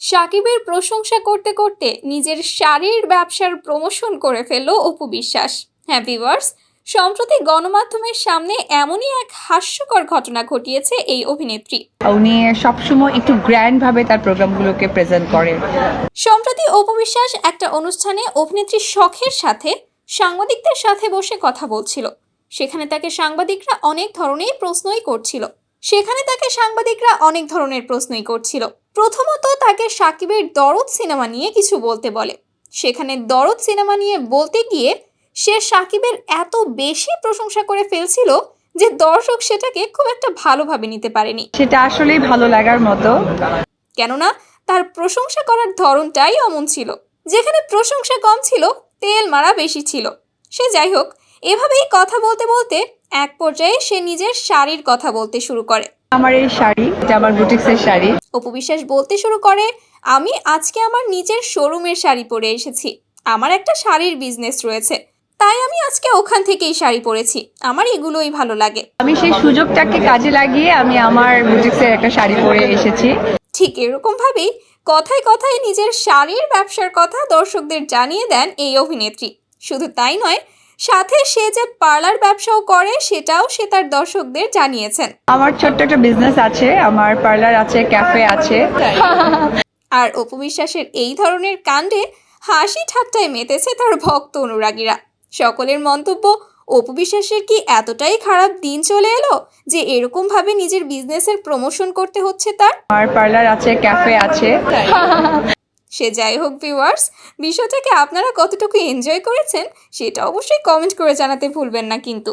সাকিবের প্রশংসা করতে করতে নিজের শাড়ির ব্যবসার প্রমোশন করে ফেলল অপু বিশ্বাস। হ্যাঁ ভিউয়ার্স সম্প্রতি গণমাধ্যমের সামনে এমনই এক হাস্যকর ঘটনা ঘটিয়েছে এই অভিনেত্রী। উনি সবসময় একটু গ্র্যান্ড ভাবে তার প্রোগ্রামগুলোকে প্রেজেন্ট করে। সম্প্রতি অপু বিশ্বাস একটা অনুষ্ঠানে অভিনেত্রীর শখের সাথে সাংবাদিকদের সাথে বসে কথা বলছিল। সেখানে তাকে সাংবাদিকরা অনেক ধরনের প্রশ্নই করছিল। সেখানে তাকে সাংবাদিকরা অনেক ধরনের প্রশ্নই করছিল। প্রথমত তাকে সাকিবের দরদ সিনেমা নিয়ে কিছু বলতে বলে। সেখানে দরদ সিনেমা নিয়ে বলতে গিয়ে সে সাকিবের এত বেশি প্রশংসা করে ফেলছিল যে দর্শক সেটাকে খুব একটা ভালোভাবে নিতে পারেনি। সেটা আসলেই ভালো লাগার মতো। কেননা তার প্রশংসা করার ধরনটাই অমন ছিল। যেখানে প্রশংসা কম ছিল তেল মারা বেশি ছিল। সে যাই হোক এভাবেই কথা বলতে বলতে এক পর্যায়ে সে নিজের শাড়ির কথা বলতে শুরু করে। আমার এই শাড়ি এটা আমার বুটিক্সের শাড়ি। অপু বিশ্বাস বলতে শুরু করে আমি আজকে আমার নিজের শোরুমের শাড়ি পরে এসেছি। আমার একটা শাড়ির বিজনেস রয়েছে। তাই আমি আজকে ওখান থেকেই শাড়ি পরেছি। আমার এগুলোই ভালো লাগে। আমি সেই সুযোগটাকে কাজে লাগিয়ে আমি আমার বুটিক্সের একটা শাড়ি পরে এসেছি। ঠিক এরকম ভাবেই কথায় কথায় নিজের শাড়ির ব্যবসার কথা দর্শকদের জানিয়ে দেন এই অভিনেত্রী। শুধু তাই নয় সাথে সে যে পার্লার ব্যবসাও করে সেটাও সে তার দর্শকদের জানিয়েছেন। আমার ছোট্ট একটা বিজনেস আছে আমার পার্লার আছে ক্যাফে আছে। আর অপু বিশ্বাসের এই ধরনের কাণ্ডে হাসি ঠাট্টায় মেতেছে তার ভক্ত অনুরাগীরা। সকলের মন্তব্য অপু বিশ্বাসের কি এতটাই খারাপ দিন চলে এলো যে এরকম ভাবে নিজের বিজনেসের প্রমোশন করতে হচ্ছে তার? আমার পার্লার আছে ক্যাফে আছে। সে যাই হোক ভিউয়ার্স বিষয়টাকে আপনারা কতটুকু এনজয় করেছেন, সেটা অবশ্যই কমেন্ট করে জানাতে ভুলবেন না কিন্তু।